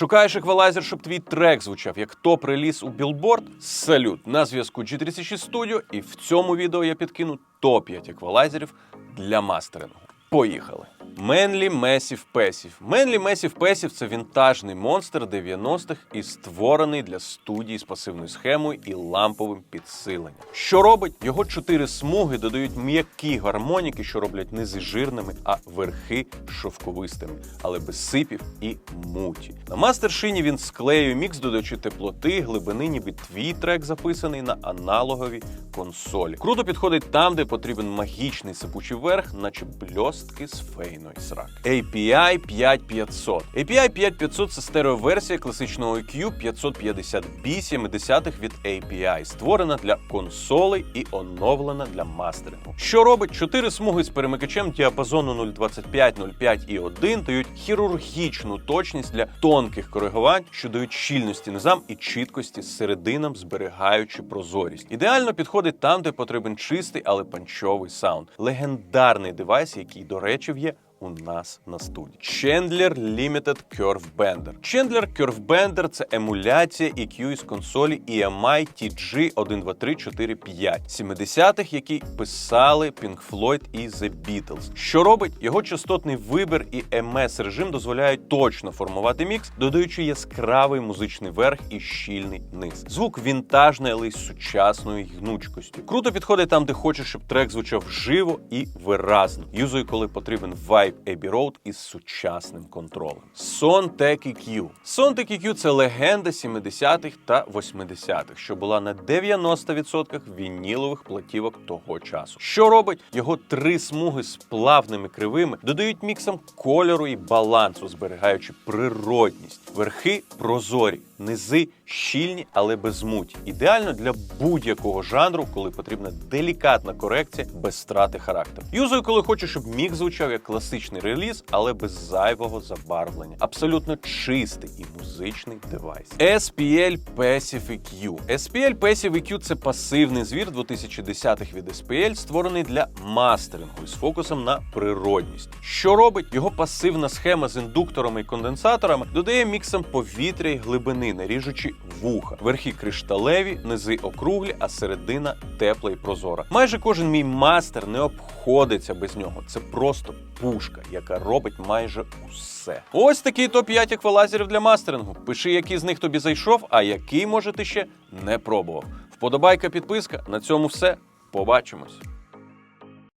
Шукаєш еквалайзер, щоб твій трек звучав як топ-реліз у білборд? Салют! На зв'язку G36 Studio, і в цьому відео я підкину топ-5 еквалайзерів для мастерингу. Поїхали! Менлі Massive Passive. Менлі Massive Passive – це вінтажний монстр 90-х і створений для студії з пасивною схемою і ламповим підсиленням. Що робить? Його чотири смуги додають м'які гармоніки, що роблять низи жирними, а верхи шовковистими, але без сипів і муті. На мастершині він склеює мікс, додаючи теплоти, глибини, ніби твій трек записаний на аналоговій консолі. Круто підходить там, де потрібен магічний сипучий верх, наче бльостки з фейної срак. API 5500. API 5500 – це стереоверсія класичного EQ 550B 70-х від API, створена для консолей і оновлена для мастерингу. Що робить? Чотири смуги з перемикачем діапазону 0,25, 0,5 і 1 дають хірургічну точність для тонких коригувань, що дають щільності низам і чіткості серединам, зберігаючи прозорість. Ідеально підходить там, де потрібен чистий, але панчовий саунд. Легендарний девайс, який, до речі, є у нас на студії. Chandler Limited Curve Bender. Chandler Curve Bender – це емуляція EQ із консолі EMI TG 12345 70-х, які писали Pink Floyd і The Beatles. Що робить? Його частотний вибір і ms режим дозволяють точно формувати мікс, додаючи яскравий музичний верх і щільний низ. Звук вінтажний, але й сучасною гнучкостю. Круто підходить там, де хочеш, щоб трек звучав живо і виразно. Юзує, коли потрібен вайб Abbey Road із сучасним контролем. Sontec EQ. Sontec EQ – це легенда 70-х та 80-х, що була на 90% вінілових платівок того часу. Що робить? Його три смуги з плавними кривими додають міксам кольору і балансу, зберігаючи природність. Верхи прозорі, низи щільні, але без муті. Ідеально для будь-якого жанру, коли потрібна делікатна корекція без страти характеру. Юзую, коли хочу, щоб мікс звучав як класичний реліз, але без зайвого забарвлення. Абсолютно чистий і музичний девайс. SPL Passive EQ. SPL Passive EQ – це пасивний звір 2010-х від SPL, створений для мастерингу із фокусом на природність. Що робить? Його пасивна схема з індукторами і конденсаторами додає міксам повітря і глибини, не ріжучи вуха. Верхи кришталеві, низи округлі, а середина тепла і прозора. Майже кожен мій мастер не обходиться без нього. Це просто пушка, яка робить майже усе. Ось такий топ-5 еквалайзерів для мастерингу. Пиши, який з них тобі зайшов, а який, може, ти ще не пробував. Вподобайка, підписка. На цьому все. Побачимось.